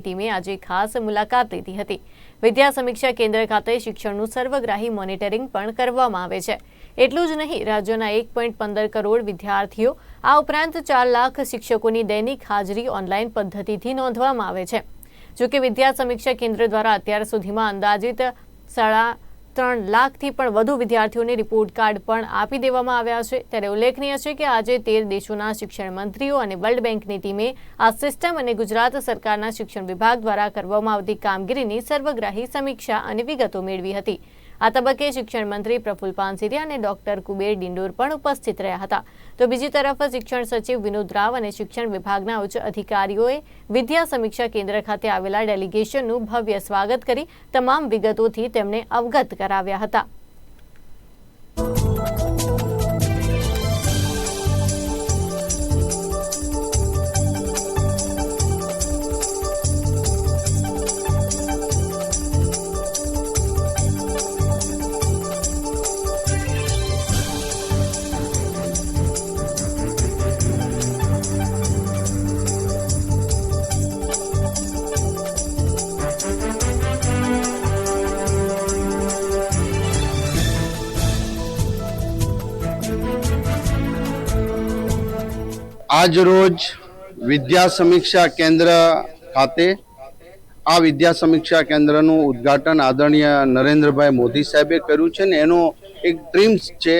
ટીમે આજે ખાસ મુલાકાત લીધી હતી. વિદ્યા સમીક્ષા કેન્દ્ર ખાતે શિક્ષણનું સર્વગ્રાહી મોનિટરિંગ પણ કરવામાં આવે છે. એટલું જ નહીં, રાજ્યના એક પોઈન્ટ પંદર કરોડ વિદ્યાર્થીઓ આ ઉપરાંત ચાર લાખ શિક્ષકોની દૈનિક હાજરી ઓનલાઈન પદ્ધતિથી નોંધવામાં આવે છે. જોકે વિદ્યા સમીક્ષા કેન્દ્ર દ્વારા અત્યાર સુધીમાં અંદાજિત સાડા ત્રણ લાખથી પણ વધુ વિદ્યાર્થીઓને રિપોર્ટ કાર્ડ પણ આપી દેવામાં આવ્યા છે. ત્યારે ઉલ્લેખનીય છે કે આજે તેર દેશોના શિક્ષણ મંત્રીઓ અને વર્લ્ડ બેંકની ટીમે આ સિસ્ટમ અને ગુજરાત સરકારના શિક્ષણ વિભાગ દ્વારા કરવામાં આવતી કામગીરીની સર્વગ્રાહી સમીક્ષા અને વિગતો મેળવી હતી. આ તબક્કે શિક્ષણ મંત્રી પ્રફુલ પાનસેરિયા અને ડોક્ટર કુબેર ડિંડોર પણ ઉપસ્થિત રહ્યા હતા. તો બીજી તરફ શિક્ષણ સચિવ વિનોદ રાવ અને શિક્ષણ વિભાગના ઉચ્ચ અધિકારીઓએ વિદ્યા સમીક્ષા કેન્દ્ર ખાતે આવેલા ડેલિગેશનનું ભવ્ય સ્વાગત કરી તમામ વિગતોથી તેમને અવગત કરાવ્યા હતા. આજ રોજ વિદ્યા સમીક્ષા કેન્દ્ર ખાતે આ વિદ્યા સમીક્ષા કેન્દ્રનું ઉદ્ઘાટન આદરણીય નરેન્દ્રભાઈ મોદી સાહેબે કર્યું છે ને એનો એક ડ્રીમ્સ છે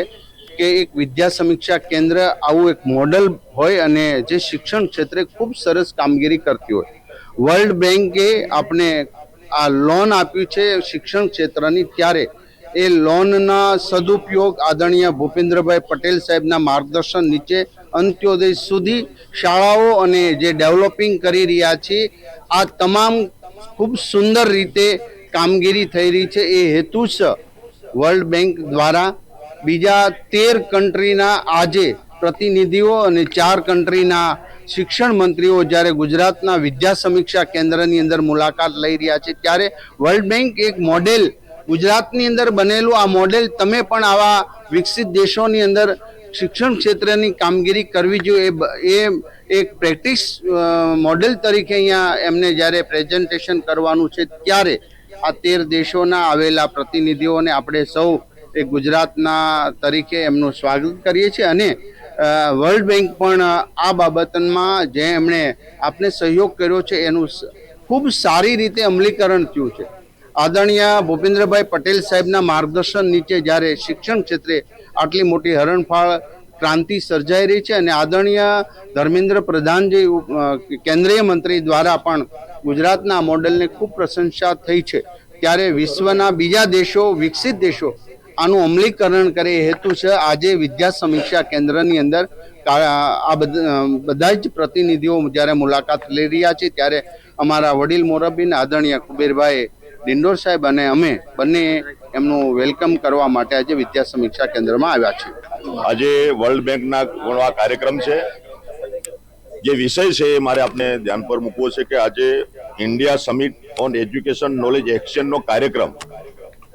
કે એક વિદ્યા સમીક્ષા કેન્દ્ર આવું એક મોડલ હોય અને જે શિક્ષણ ક્ષેત્રે ખૂબ સરસ કામગીરી કરતી હોય. વર્લ્ડ બેંકે આપણે આ લોન આપ્યું છે શિક્ષણ ક્ષેત્રની ત્યારે. એ લોનના સદુપયોગ આદરણીય ભૂપેન્દ્રભાઈ પટેલ સાહેબના માર્ગદર્શન નીચે અંત્યોદય સુધી શાળાઓ અને જે ડેવલપિંગ કરી રહ્યા છે, આ તમામ ખૂબ સુંદર રીતે કામગીરી થઈ રહી છે. એ હેતુ વર્લ્ડ બેંક દ્વારા બીજા તેર કન્ટ્રીના આજે પ્રતિનિધિઓ અને ચાર કન્ટ્રીના શિક્ષણ મંત્રીઓ જ્યારે ગુજરાતના વિદ્યા સમીક્ષા કેન્દ્રની અંદર મુલાકાત લઈ રહ્યા છે, ત્યારે વર્લ્ડ બેંક એક મોડેલ ગુજરાતની અંદર બનેલું આ મોડેલ તમે પણ આવા વિકસિત દેશોની અંદર શિક્ષણ ક્ષેત્રની કામગીરી કરવી જોઈએ. એ એક પ્રેક્ટિસ મોડેલ તરીકે અહીંયા એમને જ્યારે પ્રેઝન્ટેશન કરવાનું છે ત્યારે આ તેર દેશોના આવેલા પ્રતિનિધિઓને આપણે સૌ એ ગુજરાતના તરીકે એમનું સ્વાગત કરીએ છીએ અને વર્લ્ડ બેંક પણ આ બાબતમાં જે એમણે આપને સહયોગ કર્યો છે એનું ખૂબ સારી રીતે અમલીકરણ થયું છે. આદરણીય ભૂપેન્દ્રભાઈ પટેલ સાહેબના માર્ગદર્શન નીચે જ્યારે શિક્ષણ ક્ષેત્રે આટલી મોટી હરણફાળ ક્રાંતિ સર્જાઈ રહી છે અને આદરણીય ધર્મેન્દ્ર પ્રધાનજી જે કેન્દ્રીય મંત્રી દ્વારા પણ ગુજરાતના મોડેલને ખૂબ પ્રશંસા થઈ છે. ત્યારે વિશ્વના બીજા દેશો, વિકસિત દેશો આનું અમલીકરણ કરે એ હેતુ છે. આજે વિદ્યા સમીક્ષા કેન્દ્રની અંદર આ બધા જ પ્રતિનિધિઓ જ્યારે મુલાકાત લઈ રહ્યા છે ત્યારે અમારા વડીલ મોરબીને આદરણીય કુબેરભાઈ ડિંડોર સાહેબ અને અમે બંને એમનું વેલકમ કરવા માટે આજે વિદ્યા સમીક્ષા કેન્દ્રમાં આવ્યા છીએ. આજે વર્લ્ડ બેંકના આ કાર્યક્રમ છે. જે વિષય છે એ મારે આપને ધ્યાન પર મૂકવો છે કે આજે India summit on education knowledge એક્સચેન્જનો કાર્યક્રમ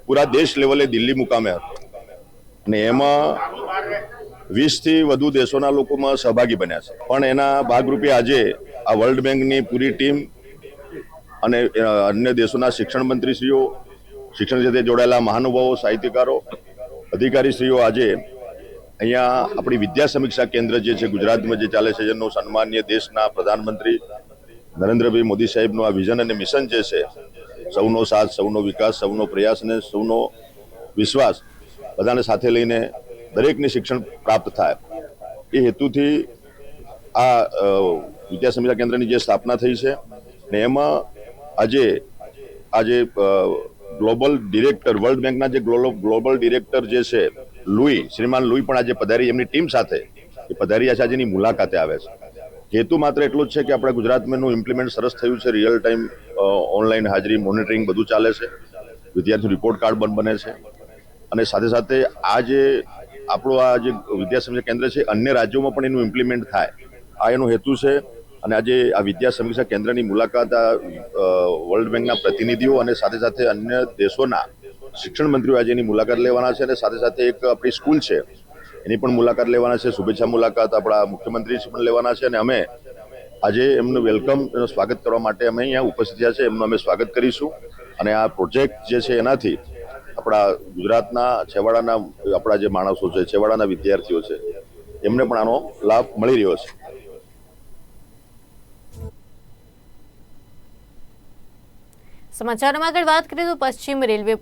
પૂરા દેશ લેવલે દિલ્હી મુકામે હતો. અને એમાં વીસથી વધુ દેશોના લોકોમાં સહભાગી બન્યા છે. પણ એના ભાગરૂપે આજે આ વર્લ્ડ બેંકની પૂરી ટીમ અને અન્ય દેશોના શિક્ષણ મંત્રીશ્રીઓ શિક્ષણ ક્ષેત્રે જોડાયેલા મહાનુભાવો, સાહિત્યકારો, અધિકારીશ્રીઓ આજે અહીંયા આપણી વિદ્યા સમીક્ષા કેન્દ્ર જે છે, ગુજરાતમાં જે ચાલે છે, જેનું સન્માનીય દેશના પ્રધાનમંત્રી નરેન્દ્રભાઈ મોદી સાહેબનું આ વિઝન અને મિશન જે છે, સૌનો સાથ, સૌનો વિકાસ, સૌનો પ્રયાસ અને સૌનો વિશ્વાસ બધાને સાથે લઈને દરેકને શિક્ષણ પ્રાપ્ત થાય. એ હેતુથી આ વિદ્યા સમીક્ષા કેન્દ્રની જે સ્થાપના થઈ છે, ને એમાં આજે આજે ગ્લોબલ ડિરેક્ટર વર્લ્ડ બેંકના જે ગ્લોબલ ડિરેક્ટર જે છે, લુઈ, શ્રીમાન લુઈ પણ આજે પધારી, એમની ટીમ સાથે એ પધારી છે આજેની મુલાકાતે આવે છે. હેતુ માત્ર એટલો જ છે કે આપણા ગુજરાતમાં એનું ઇમ્પ્લિમેન્ટ સરસ થયું છે રિયલ ટાઈમ ઓનલાઈન હાજરી મોનિટરિંગ બધું ચાલે છે. વિદ્યાર્થી રિપોર્ટ કાર્ડ પણ બને છે. અને સાથે સાથે આ જે આપણું આ જે વિદ્યા સમીક્ષા કેન્દ્ર છે, અન્ય રાજ્યોમાં પણ એનું ઇમ્પ્લિમેન્ટ થાય. આ એનો હેતુ છે અને આજે આ વિદ્યા સમીક્ષા કેન્દ્રની મુલાકાત આ વર્લ્ડ બેંકના પ્રતિનિધિઓ અને સાથે સાથે અન્ય દેશોના શિક્ષણ મંત્રીઓ આજે એની મુલાકાત લેવાના છે અને સાથે સાથે એક આપણી સ્કૂલ છે. એની પણ મુલાકાત લેવાના છે. શુભેચ્છા મુલાકાત આપણા મુખ્યમંત્રી પણ લેવાના છે અને અમે આજે એમનું વેલકમ, એનું સ્વાગત કરવા માટે અમે અહીંયા ઉપસ્થિત થયા છે. એમનું અમે સ્વાગત કરીશું. અને આ પ્રોજેક્ટ જે છે એનાથી આપણા ગુજરાતના, છેવાડાના આપણા જે માણસો છે, છેવાડાના વિદ્યાર્થીઓ છે, એમને પણ આનો લાભ મળી રહ્યો છે. સમાચારમાં આગળ વાત કરીએ તો પશ્ચિમ રેલવે